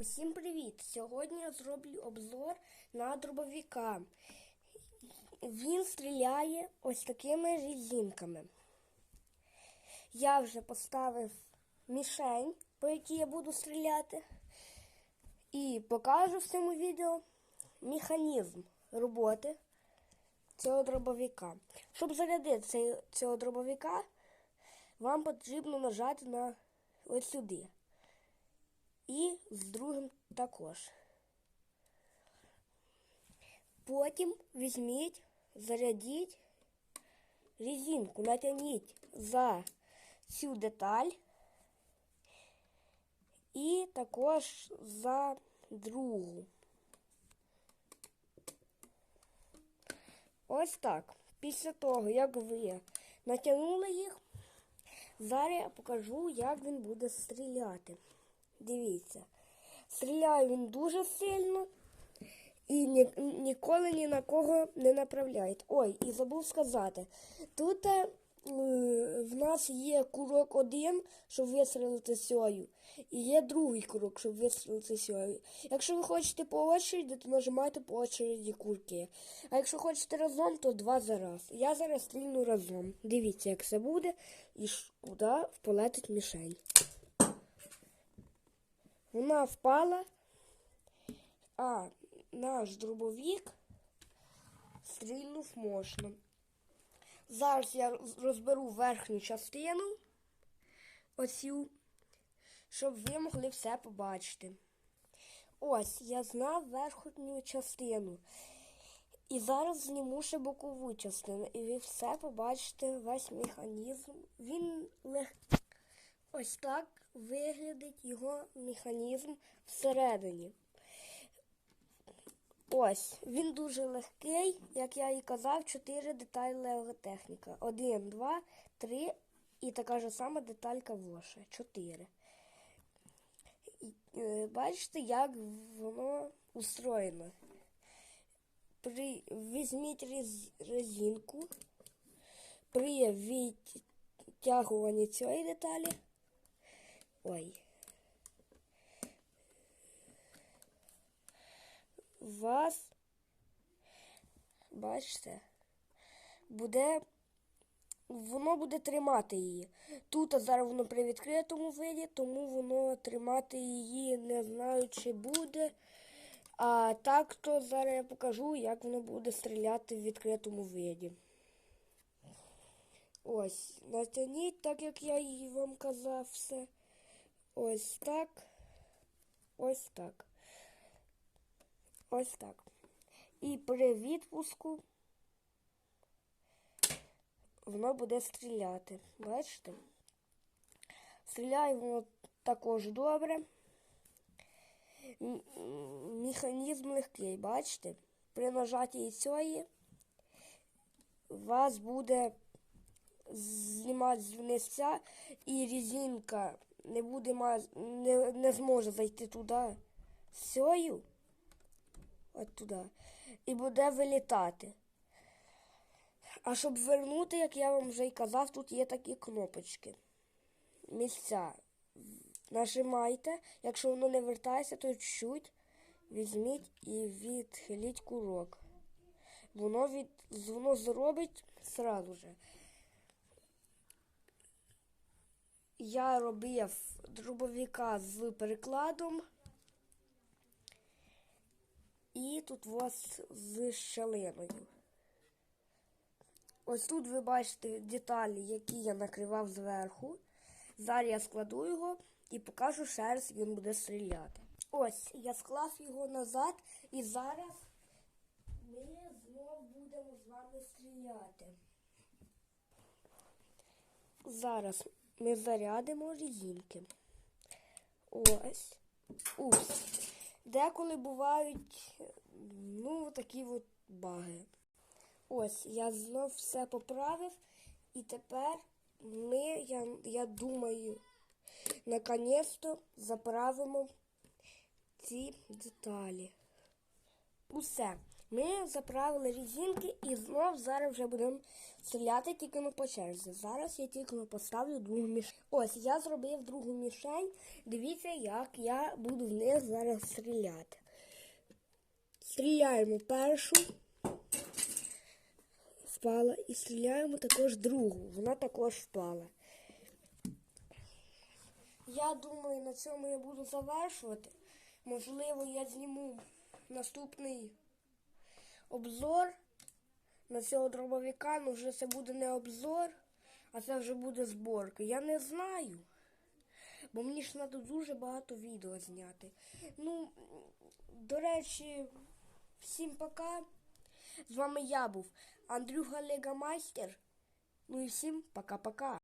Усім привіт! Сьогодні я зроблю обзор на дробовика. Він стріляє ось такими резинками. Я вже поставив мішень, по якій я буду стріляти, і покажу в цьому відео механізм роботи цього дробовика. Щоб зарядити цього дробовика, вам потрібно нажати на ось сюди. І з другим також. Потім візьміть, зарядіть резинку, натягніть за цю деталь і також за другу. Ось так. Після того, як ви натягнули їх, зараз я покажу, як він буде стріляти. Дивіться, стріляє він дуже сильно і ні, ніколи ні на кого не направляє. Ой, і забув сказати, тут е, в нас є курок один, щоб вистрілити сьою, і є другий курок, щоб вистрілити сьою. Якщо ви хочете по очереді, то нажимайте по очереді курки. А якщо хочете разом, то два за раз. Я зараз стрільну разом. Дивіться, як це буде і куди полетить мішень. Вона впала, а наш дробовик стрільнув можна. Зараз я розберу верхню частину, оцю, щоб ви могли все побачити. Ось, я знав верхню частину. І зараз зніму ще бокову частину, і ви все побачите, весь механізм. Він легкий. Ось так виглядить його механізм всередині. Ось, він дуже легкий, як я і казав, 4 деталі Лего техніка. 1, 2, 3 і така ж сама деталька воша. 4. Е, Бачите, як воно устроєно. При, візьміть рез, резинку, при відтягуванні цієї деталі. Ой. Вас, бачите, буде, воно буде тримати її. Тут зараз воно при відкритому виді, тому воно тримати її не знаю, чи буде. А так то зараз я покажу, як воно буде стріляти в відкритому виді. Ось, натягніть, так як я і вам казав все. Ось так. Ось так. Ось так. І при відпуску воно буде стріляти. Бачите? Стріляє воно також добре. Механізм легкий, бачите? При нажатті цієї вас буде знімати з і резинка не буде не, не зможе зайти туди сьою, от туди, і буде вилітати. А щоб вернути, як я вам вже й казав, тут є такі кнопочки. Місця. Нажимайте. Якщо воно не вертається, то чуть візьміть і відхиліть курок. Воно від... воно зробить сразу же. Я робив дробовика з перекладом. І тут у вас з щелиною. Ось тут ви бачите деталі, які я накривав зверху. Зараз я складу його і покажу ще раз, він буде стріляти. Ось, я склав його назад і зараз ми знов будемо з вами стріляти. Зараз ми зарядимо резинки. Ось. Упс. Деколи бувають, ну, такі от баги. Ось, я знов все поправив. І тепер ми, я, я думаю, наконець-то заправимо ці деталі. Усе. Ми заправили резинки і знов зараз вже будемо стріляти тільки на по черзі. Зараз я тільки поставлю другу мішень. Ось я зробив другу мішень. Дивіться, як я буду в них зараз стріляти. Стріляємо першу. Впала. І стріляємо також другу. Вона також впала. Я думаю, на цьому я буду завершувати. Можливо, я зніму наступний обзор на цього дробовика. Ну вже це буде не обзор, а це вже буде зборка. Я не знаю. Бо мені ж треба дуже багато відео зняти. Ну, до речі, всім пока. З вами я був Андрюха Легомайстер. Ну і всім пока-пока.